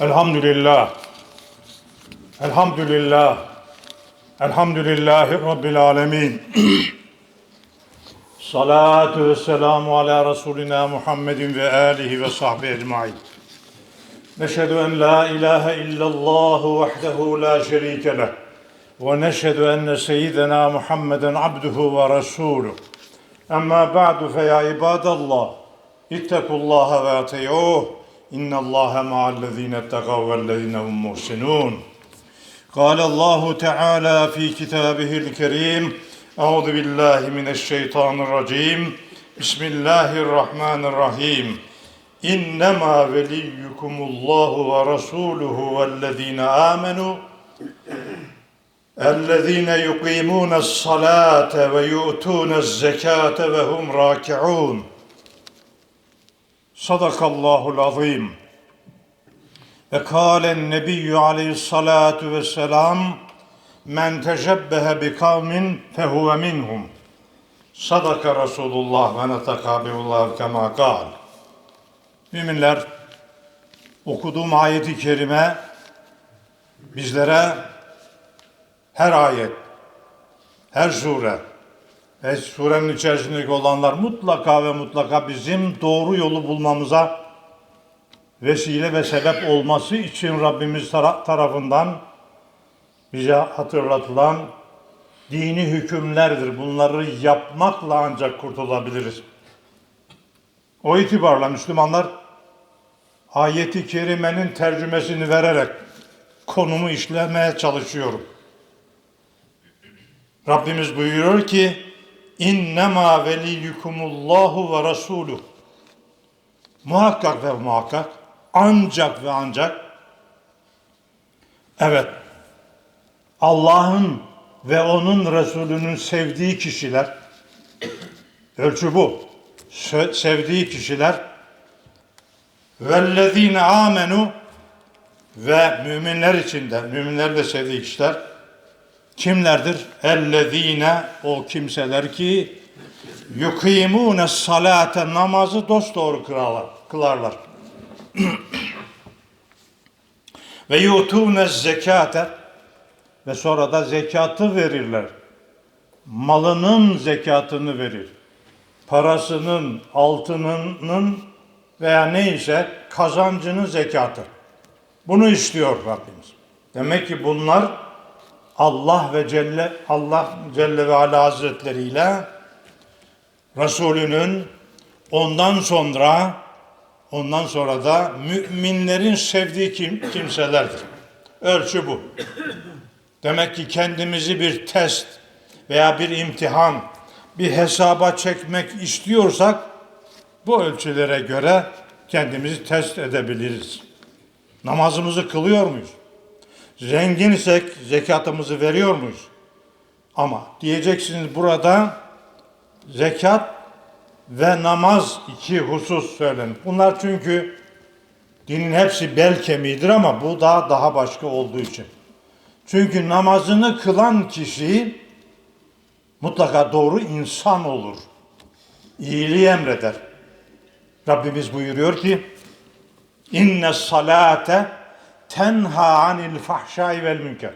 Elhamdülillah. Elhamdülillah. Elhamdülillahi Rabbil alemin. Salatu ve selamu ala Resulina Muhammedin ve alihi ve sahbihi ecmain. Neşhedü en la ilahe illallah vahdehu la şerike leh. Ve neşhedü enne seyyidina Muhammeden abduhu ve resuluh. Amma ba'du fe ya ibadallah. İttekullaha ve ateyuh. İnnallâhe ma'allezîne ttegav vellezîne hum muhsinûn. قال الله تعالى في كتابه الكريم أعوذ بالله من الشيطان الرجيم بسم الله الرحمن الرحيم إنما وليكم الله ورسوله والذين آمنوا الذين يقيمون الصلاة ويؤتون الزكاة وهم راكعون Sadakallahul azim. Ve kâlen nebiyyü aleyhissalâtu vesselâm men tecebbehe bi kavmin fehuve minhum. Sadaka Resulullah ve netekâbiullah kemâ kâl. Müminler, okuduğum ayeti kerime bizlere her ayet, her sure, ve surenin içerisindeki olanlar mutlaka ve mutlaka bizim doğru yolu bulmamıza vesile ve sebep olması için Rabbimiz tara- tarafından bize hatırlatılan dini hükümlerdir. Bunları yapmakla ancak kurtulabiliriz. O itibarla Müslümanlar ayeti kerimenin tercümesini vererek konumu işlemeye çalışıyorum. Rabbimiz buyuruyor ki İnnemâ veliyyukumullahu ve rasuluh Muhakkak ve muhakkak ancak ve ancak evet Allah'ın ve onun Resulünün sevdiği kişiler ölçü bu. Se- Sevdiği kişiler vellezine amenu ve müminler içinde müminler de sevdiği kişiler kimlerdir? Ellezine o kimseler ki yukimune salate namazı dosdoğru kılarlar. kılarlar. Ve yutune zekate ve sonra da zekatı verirler. Malının zekatını verir. Parasının, altınının veya neyse kazancının zekatı. Bunu istiyor Rabbimiz. Demek ki bunlar Allah ve Celle Allah Celle ve Ala Hazretleri ile Resulünün ondan sonra ondan sonra da müminlerin sevdiği kim, kimselerdir. Ölçü bu. Demek ki kendimizi bir test veya bir imtihan, bir hesaba çekmek istiyorsak bu ölçülere göre kendimizi test edebiliriz. Namazımızı kılıyor muyuz? Zenginsek zekatımızı veriyor muyuz? Ama diyeceksiniz burada zekat ve namaz iki husus söylenir. Bunlar çünkü dinin hepsi bel kemiğidir ama bu daha daha başka olduğu için. Çünkü namazını kılan kişi mutlaka doğru insan olur. İyiliği emreder. Rabbimiz buyuruyor ki inne salate tenha anil fahşai vel münker.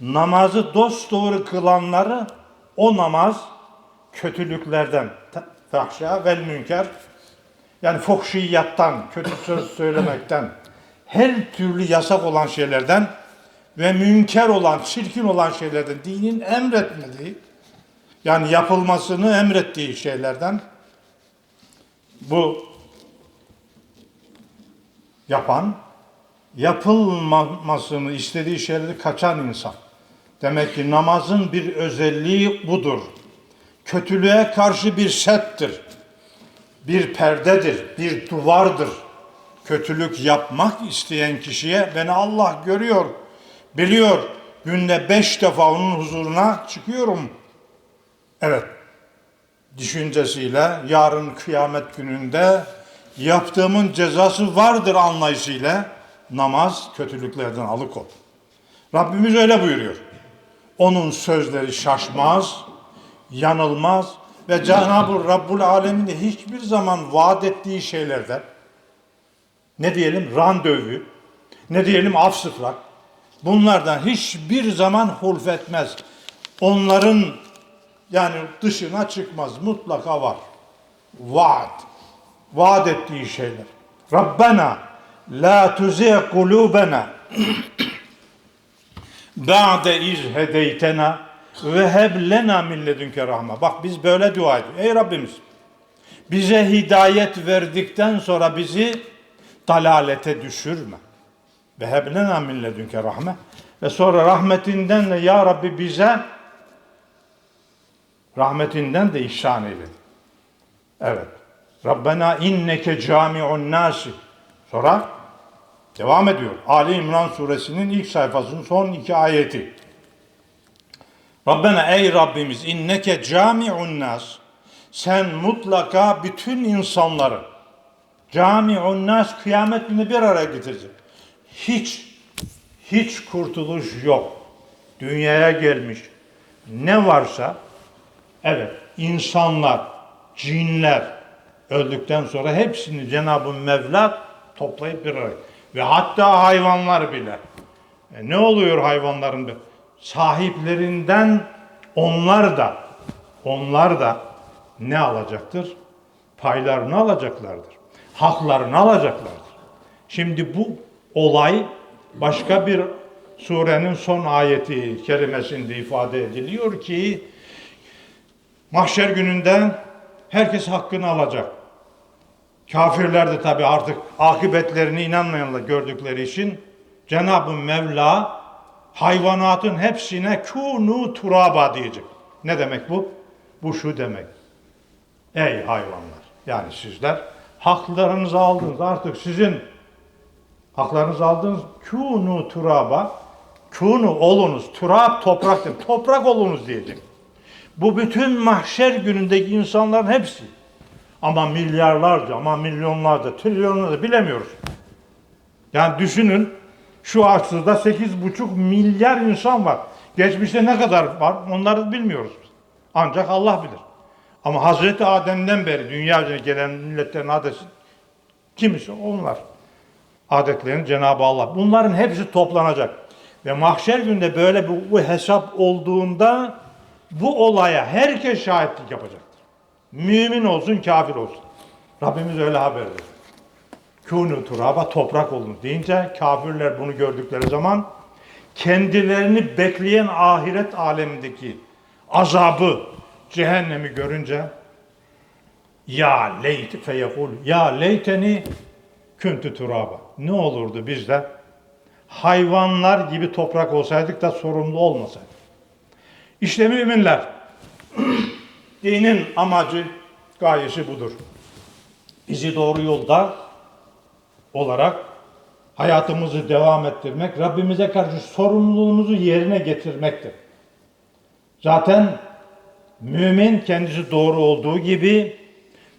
Namazı dosdoğru kılanları o namaz kötülüklerden, fahşa vel münker yani fuhşiyattan, kötü söz söylemekten, her türlü yasak olan şeylerden ve münker olan, çirkin olan şeylerden, dinin emretmediği, yani yapılmasını emrettiği şeylerden bu yapan, yapılmamasını istediği şeyleri kaçan insan. Demek ki namazın bir özelliği budur. Kötülüğe karşı bir settir. Bir perdedir, bir duvardır. Kötülük yapmak isteyen kişiye beni Allah görüyor, biliyor. Günde beş defa onun huzuruna çıkıyorum. Evet, düşüncesiyle yarın kıyamet gününde yaptığımın cezası vardır anlayışıyla namaz kötülüklerden alıkol. Rabbimiz öyle buyuruyor. Onun sözleri şaşmaz, yanılmaz ve Cenab-ı Rabbul Alemin hiçbir zaman vaat ettiği şeylerden ne diyelim randevu ne diyelim af sıfrak. Bunlardan hiçbir zaman hulfetmez. Onların yani dışına çıkmaz. Mutlaka var. Vaat. Vaat ettiği şeyler. Rabbena la tuzigh kulubena ba'de iz hedeytena ve heb lena min ledünke rahme. Bak biz böyle dua ediyoruz. Ey Rabbimiz bize hidayet verdikten sonra bizi dalalete düşürme. Ve heb lena min ledünke rahme. Ve sonra rahmetinden de ya Rabbi bize rahmetinden de ihsan eyle. Evet. Rabbena inneke cami'un nasi. Sonra devam ediyor. Ali İmran suresinin ilk sayfasının son iki ayeti. Rabbena ey Rabbimiz inneke cami'un nas. Sen mutlaka bütün insanları cami'un nas kıyamet günü bir araya getirecek. Hiç hiç kurtuluş yok. Dünyaya gelmiş ne varsa evet insanlar, cinler öldükten sonra hepsini Cenab-ı Mevla toplayıp bir araya. Ve hatta hayvanlar bile. E ne oluyor hayvanların? Sahiplerinden onlar da onlar da ne alacaktır? Paylarını alacaklardır. Haklarını alacaklardır. Şimdi bu olay başka bir surenin son ayeti kerimesinde ifade ediliyor ki mahşer gününde herkes hakkını alacak. Kafirler de tabi artık akıbetlerini inanmayanlar gördükleri için Cenab-ı Mevla hayvanatın hepsine kunu turaba diyecek. Ne demek bu? Bu şu demek. Ey hayvanlar yani sizler haklarınızı aldınız artık sizin haklarınızı aldınız kunu turaba kunu olunuz turab toprak toprak olunuz diyecek. Bu bütün mahşer günündeki insanların hepsi. Ama milyarlarca, ama milyonlarca, trilyonlarca bilemiyoruz. Yani düşünün şu asırda 8,5 milyar insan var. Geçmişte ne kadar var onları bilmiyoruz. Ancak Allah bilir. Ama Hazreti Adem'den beri dünya üzerine gelen milletlerin adeti kimisi onlar. Adetlerin Cenab-ı Allah. Bunların hepsi toplanacak. Ve mahşer günde böyle bu, bu hesap olduğunda bu olaya herkes şahitlik yapacaktır. Mümin olsun, kafir olsun. Rabbimiz öyle haber verir. Kûnû turaba toprak olun deyince kafirler bunu gördükleri zaman kendilerini bekleyen ahiret alemindeki azabı, cehennemi görünce ya leyt feyekul ya leyteni küntü turaba. Ne olurdu biz de hayvanlar gibi toprak olsaydık da sorumlu olmasaydık. İşte müminler dinin amacı, gayesi budur. Bizi doğru yolda olarak hayatımızı devam ettirmek, Rabbimize karşı sorumluluğumuzu yerine getirmektir. Zaten mümin kendisi doğru olduğu gibi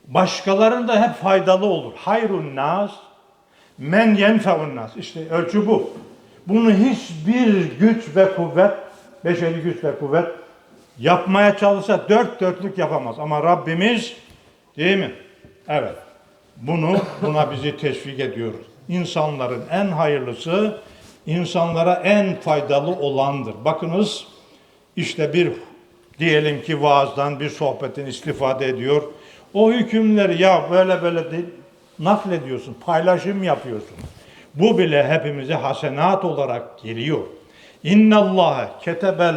başkalarının da hep faydalı olur. Hayrun nas men yenfeun nas. İşte ölçü bu. Bunu hiçbir güç ve kuvvet, beşeri güç ve kuvvet yapmaya çalışsa dört dörtlük yapamaz. Ama Rabbimiz değil mi? Evet. Bunu buna bizi teşvik ediyoruz. İnsanların en hayırlısı insanlara en faydalı olandır. Bakınız işte bir diyelim ki vaazdan bir sohbetin istifade ediyor. O hükümleri ya böyle böyle değil, naklediyorsun, paylaşım yapıyorsun. Bu bile hepimize hasenat olarak geliyor. İnnallâhe ketebel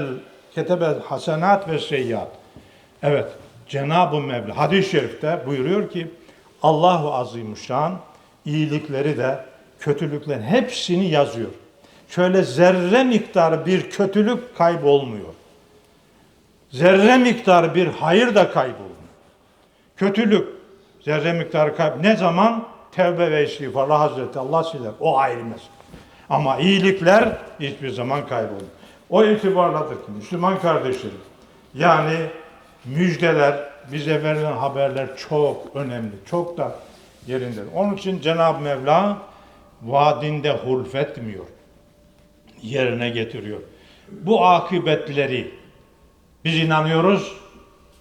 ketebel hasenat ve seyyiat. Evet, Cenab-ı Mevla hadis-i şerifte buyuruyor ki Allahu Azimuşşan iyilikleri de kötülüklerin hepsini yazıyor. Şöyle zerre miktarı bir kötülük kaybolmuyor. Zerre miktarı bir hayır da kaybolmuyor. Kötülük zerre miktarı kayb ne zaman tevbe ve istiğfarla Hazreti Allah siler. O ayrı mesele. Ama iyilikler hiçbir zaman kaybolmuyor. O itibarladır ki Müslüman kardeşlerim. Yani müjdeler, bize verilen haberler çok önemli, çok da yerinde. Onun için Cenab-ı Mevla vaadinde hulfetmiyor, yerine getiriyor. Bu akıbetleri biz inanıyoruz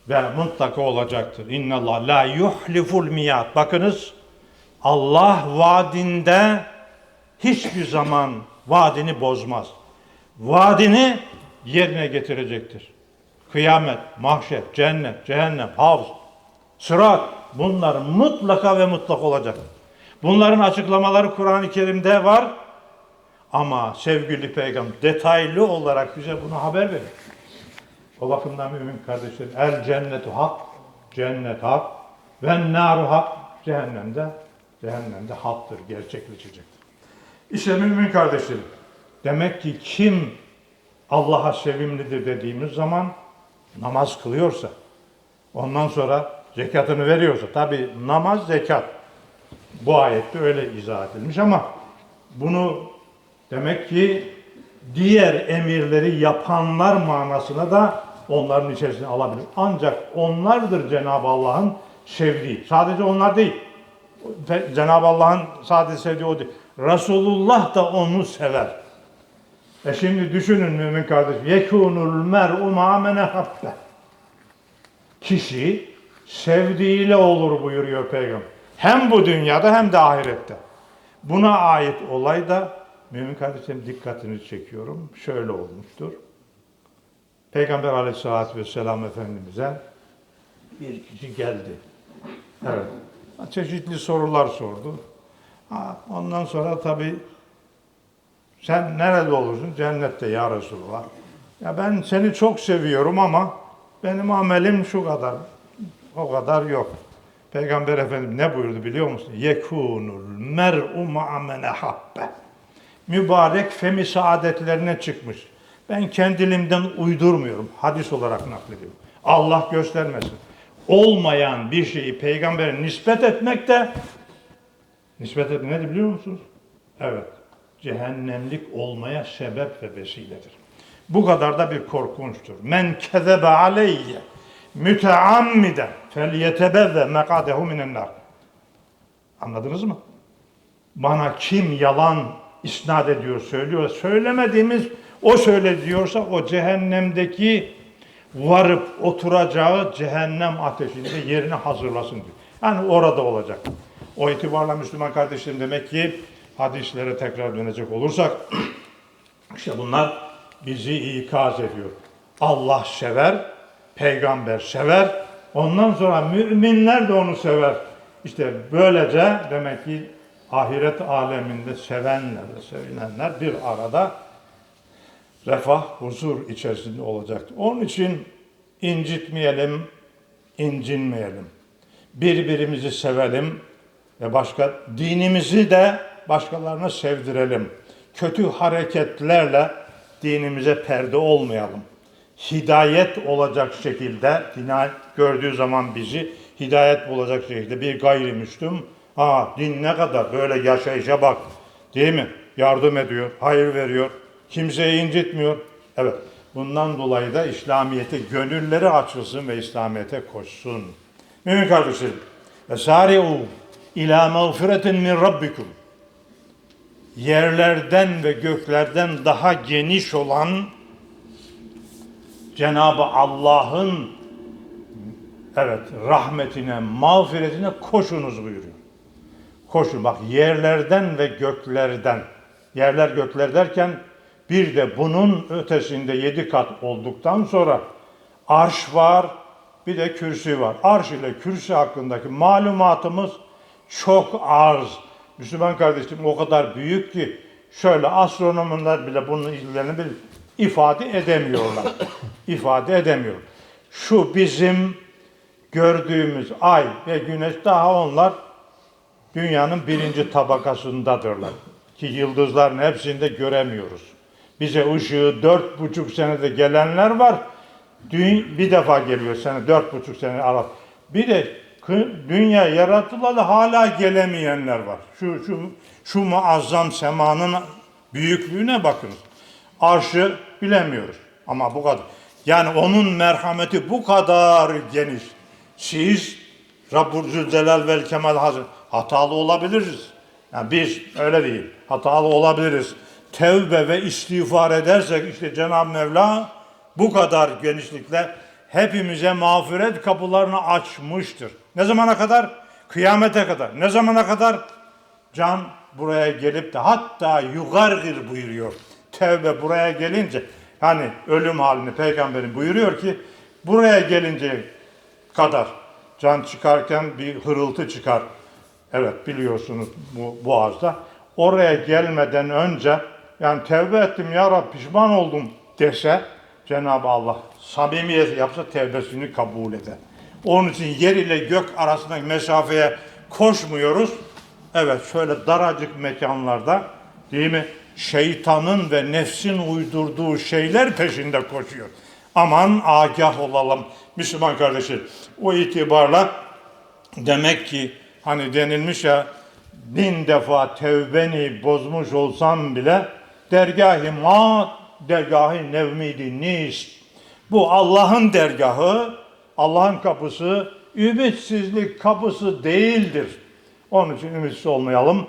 ve mutlaka olacaktır. İnna Allah la yuhliful miyat. Bakınız Allah vaadinde hiçbir zaman vaadini bozmaz. Vaadini yerine getirecektir. Kıyamet, mahşer, cennet, cehennem, havz, sırat bunlar mutlaka ve mutlak olacak. Bunların açıklamaları Kur'an-ı Kerim'de var. Ama sevgili peygamber detaylı olarak bize bunu haber verir. O bakımdan mümin kardeşlerim el cennetu hak, cennet hak ve naru hak, cehennemde cehennemde haktır, gerçekleşecektir. İşte mümin kardeşlerim, demek ki kim Allah'a sevimlidir dediğimiz zaman namaz kılıyorsa, ondan sonra zekatını veriyorsa, tabi namaz zekat, bu ayette öyle izah edilmiş ama bunu demek ki diğer emirleri yapanlar manasına da onların içerisine alabilir. Ancak onlardır Cenab-ı Allah'ın sevdiği. Sadece onlar değil. Cenab-ı Allah'ın sadece sevdiği o değil. Resulullah da onu sever. E şimdi düşünün mümin kardeşim. Yekunul mer'u ma'mene habbe. Kişi sevdiğiyle olur buyuruyor peygamber. Hem bu dünyada hem de ahirette. Buna ait olay da mümin kardeşlerim dikkatini çekiyorum. Şöyle olmuştur. Peygamber aleyhissalatü vesselam Efendimiz'e bir kişi geldi. Evet. Çeşitli sorular sordu. Ha, ondan sonra tabii sen nerede olursun? Cennette ya Resulullah. Ya ben seni çok seviyorum ama benim amelim şu kadar. O kadar yok. Peygamber Efendimiz ne buyurdu biliyor musun? Yekunul mer'u ma'amene habbe. Mübarek femi saadetlerine çıkmış. Ben kendilimden uydurmuyorum. Hadis olarak naklediyorum. Allah göstermesin. Olmayan bir şeyi peygambere nispet etmek de nispet etmek nedir biliyor musunuz? Evet. Cehennemlik olmaya sebep ve vesiledir. Bu kadar da bir korkunçtur. Men kezebe aleyye müteammiden felyetebevve mekadehu minen nar. Anladınız mı? Bana kim yalan isnat ediyor, söylüyor. Söylemediğimiz o söyle diyorsa o cehennemdeki varıp oturacağı cehennem ateşinde yerini hazırlasın diyor. Yani orada olacak. O itibarla Müslüman kardeşlerim demek ki hadislere tekrar dönecek olursak işte bunlar bizi ikaz ediyor. Allah sever, peygamber sever, ondan sonra müminler de onu sever. İşte böylece demek ki ahiret aleminde sevenlerle sevinenler bir arada refah, huzur içerisinde olacaktır. Onun için incitmeyelim, incinmeyelim. Birbirimizi sevelim ve başka dinimizi de başkalarına sevdirelim. Kötü hareketlerle dinimize perde olmayalım. Hidayet olacak şekilde, dinayet gördüğü zaman bizi hidayet bulacak şekilde bir gayrimüslim, ha din ne kadar böyle yaşayışa bak, değil mi? Yardım ediyor, hayır veriyor, kimseyi incitmiyor. Evet, bundan dolayı da İslamiyet'e gönülleri açılsın ve İslamiyet'e koşsun. Mümin kardeşlerim, Esari'u ila mağfiretin min rabbikum. Yerlerden ve göklerden daha geniş olan Cenab-ı Allah'ın evet rahmetine, mağfiretine koşunuz buyuruyor. Koşun bak yerlerden ve göklerden. Yerler gökler derken bir de bunun ötesinde yedi kat olduktan sonra arş var, bir de kürsü var. Arş ile kürsü hakkındaki malumatımız çok az. Müslüman kardeşim o kadar büyük ki şöyle astronomlar bile bunun ilgilerini bir ifade edemiyorlar. ifade edemiyor. Şu bizim gördüğümüz ay ve güneş daha onlar dünyanın birinci tabakasındadırlar. Ki yıldızların hepsini de göremiyoruz. Bize ışığı dört buçuk senede gelenler var. Dün, bir defa geliyor sene, dört buçuk sene ara. Bir de dünya yaratılalı hala gelemeyenler var. Şu, şu, şu muazzam semanın büyüklüğüne bakınız. Arşı bilemiyoruz ama bu kadar. Yani onun merhameti bu kadar geniş. Siz Rabbul Zülcelal vel Kemal Hazır hatalı olabiliriz. Yani biz öyle değil. Hatalı olabiliriz. Tevbe ve istiğfar edersek işte Cenab-ı Mevla bu kadar genişlikle hepimize mağfiret kapılarını açmıştır. Ne zamana kadar? Kıyamete kadar. Ne zamana kadar? Can buraya gelip de hatta yugargir buyuruyor. Tevbe buraya gelince hani ölüm halini peygamberin buyuruyor ki buraya gelince kadar can çıkarken bir hırıltı çıkar. Evet biliyorsunuz bu boğazda. Oraya gelmeden önce yani tevbe ettim ya Rab pişman oldum dese Cenab-ı Allah samimiyet yapsa tevbesini kabul eder. Onun için yer ile gök arasındaki mesafeye koşmuyoruz. Evet şöyle daracık mekanlarda değil mi? Şeytanın ve nefsin uydurduğu şeyler peşinde koşuyor. Aman agah olalım Müslüman kardeşim. O itibarla demek ki hani denilmiş ya bin defa tevbeni bozmuş olsam bile dergahı ma dergahı nevmidi nis. Bu Allah'ın dergahı, Allah'ın kapısı, ümitsizlik kapısı değildir. Onun için ümitsiz olmayalım.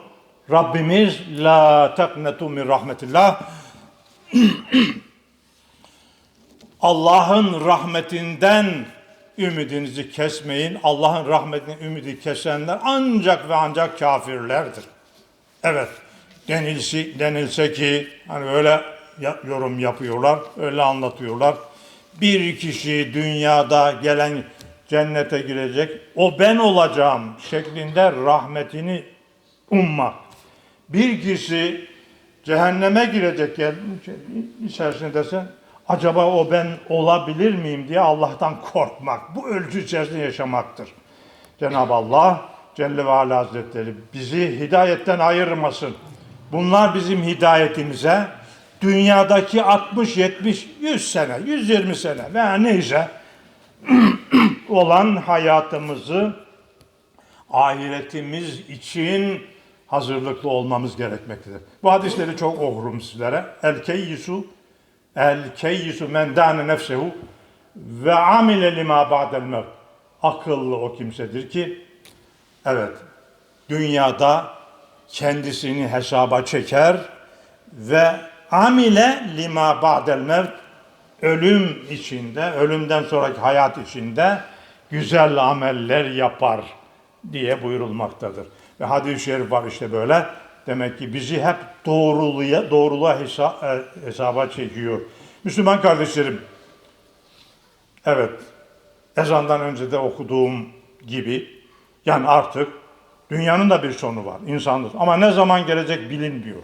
Rabbimiz la taknetu min rahmetillah. Allah'ın rahmetinden ümidinizi kesmeyin. Allah'ın rahmetinden ümidi kesenler ancak ve ancak kafirlerdir. Evet, denilse, denilse ki hani öyle yorum yapıyorlar, öyle anlatıyorlar. Bir kişi dünyada gelen cennete girecek, o ben olacağım şeklinde rahmetini ummak. Bir kişi cehenneme girecek içerisinde desen acaba o ben olabilir miyim diye Allah'tan korkmak. Bu ölçü içerisinde yaşamaktır. Cenab-ı Allah Celle ve Ala Hazretleri bizi hidayetten ayırmasın. Bunlar bizim hidayetimize dünyadaki 60, 70, 100 sene, 120 sene veya neyse olan hayatımızı ahiretimiz için hazırlıklı olmamız gerekmektedir. Bu hadisleri çok okurum sizlere. El keyyisu el keyyisu men dâne nefsehu ve amile lima ba'del mevt. Akıllı o kimsedir ki evet dünyada kendisini hesaba çeker ve amile lima ba'del mevt ölüm içinde, ölümden sonraki hayat içinde güzel ameller yapar diye buyurulmaktadır. Ve hadis-i şerif var işte böyle. Demek ki bizi hep doğruluğa, doğruluğa hesa- e, hesaba çekiyor. Müslüman kardeşlerim, evet, ezandan önce de okuduğum gibi, yani artık dünyanın da bir sonu var, insanlık. Ama ne zaman gelecek bilinmiyor.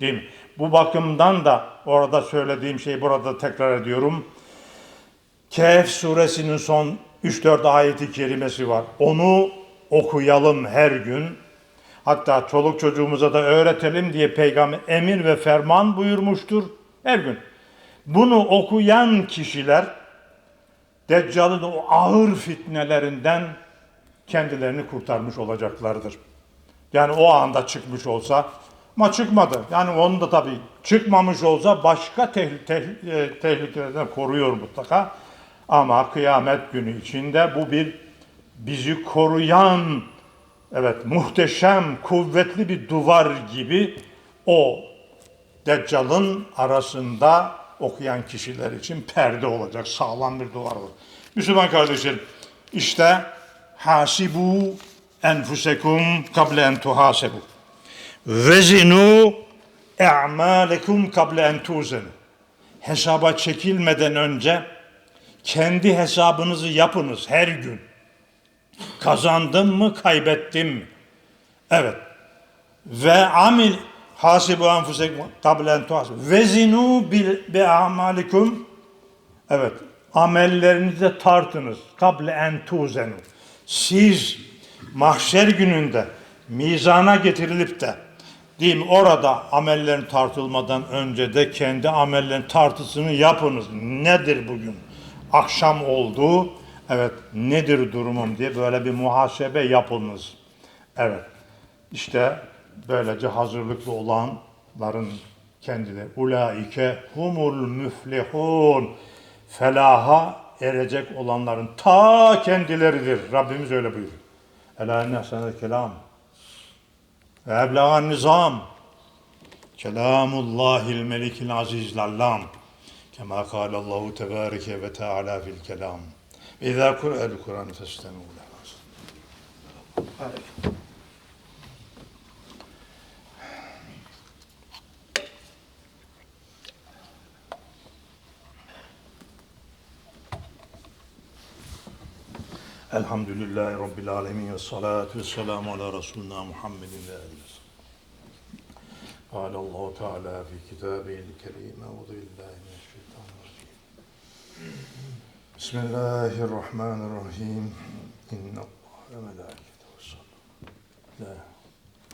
Değil mi? Bu bakımdan da orada söylediğim şeyi burada tekrar ediyorum. Kehf suresinin son 3-4 ayeti kerimesi var. Onu okuyalım her gün. Hatta çoluk çocuğumuza da öğretelim diye peygamber emir ve ferman buyurmuştur her gün. Bunu okuyan kişiler Deccal'ın o ağır fitnelerinden kendilerini kurtarmış olacaklardır. Yani o anda çıkmış olsa ama çıkmadı. Yani onu da tabii çıkmamış olsa başka tehl- tehl- e, tehlikelerden koruyor mutlaka. Ama kıyamet günü içinde bu bir bizi koruyan evet muhteşem, kuvvetli bir duvar gibi o Deccal'ın arasında okuyan kişiler için perde olacak, sağlam bir duvar olur. Müslüman kardeşlerim, işte hasibu enfusekum kable en tuhasebu. Vezinu e'malekum kable en tuzenu. Hesaba çekilmeden önce kendi hesabınızı yapınız her gün. Kazandım mı, kaybettim mi? Evet. Ve amil hasibu enfusekum kable en tuhasebu. Vezinu bil bi amalikum. Evet. Amellerinizi tartınız. Kable en tuzenu. Siz mahşer gününde mizana getirilip de değil mi, orada amellerin tartılmadan önce de kendi amellerin tartısını yapınız. Nedir bugün? Akşam oldu. Evet nedir durumum diye böyle bir muhasebe yapınız. Evet. İşte böylece hazırlıklı olanların kendileri. Ulaike humul müflihun. Felaha erecek olanların ta kendileridir. Rabbimiz öyle buyuruyor. Ela enne kelam. Eblagan nizam. Kelamullahil melikil azizil allam. Kema kâlallahu tebâreke ve teâlâ fil kelam. İzâ kur'el Kur'an festemû lehu. Elhamdülillahi Rabbil alemin ve salatu ve selamu ala Resulina Muhammedin ve alihi. قال الله تعالى في كتابه الكريم أعوذ بالله من الشيطان الرجيم بسم الله الرحمن الرحيم إن الله وملائكته يصلون لا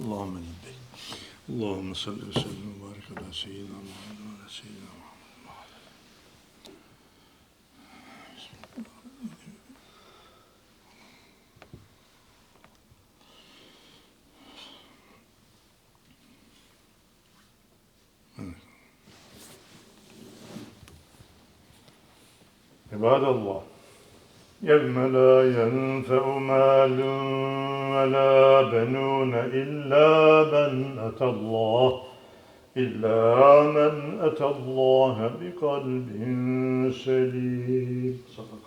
اللهم لبيك اللهم صل وسلم وبارك على سيدنا محمد وعلى سيدنا محمد عباد الله. يوم لا ينفع مال ولا بنون إلا من أتى الله إلا من أتى الله بقلب سليم صدق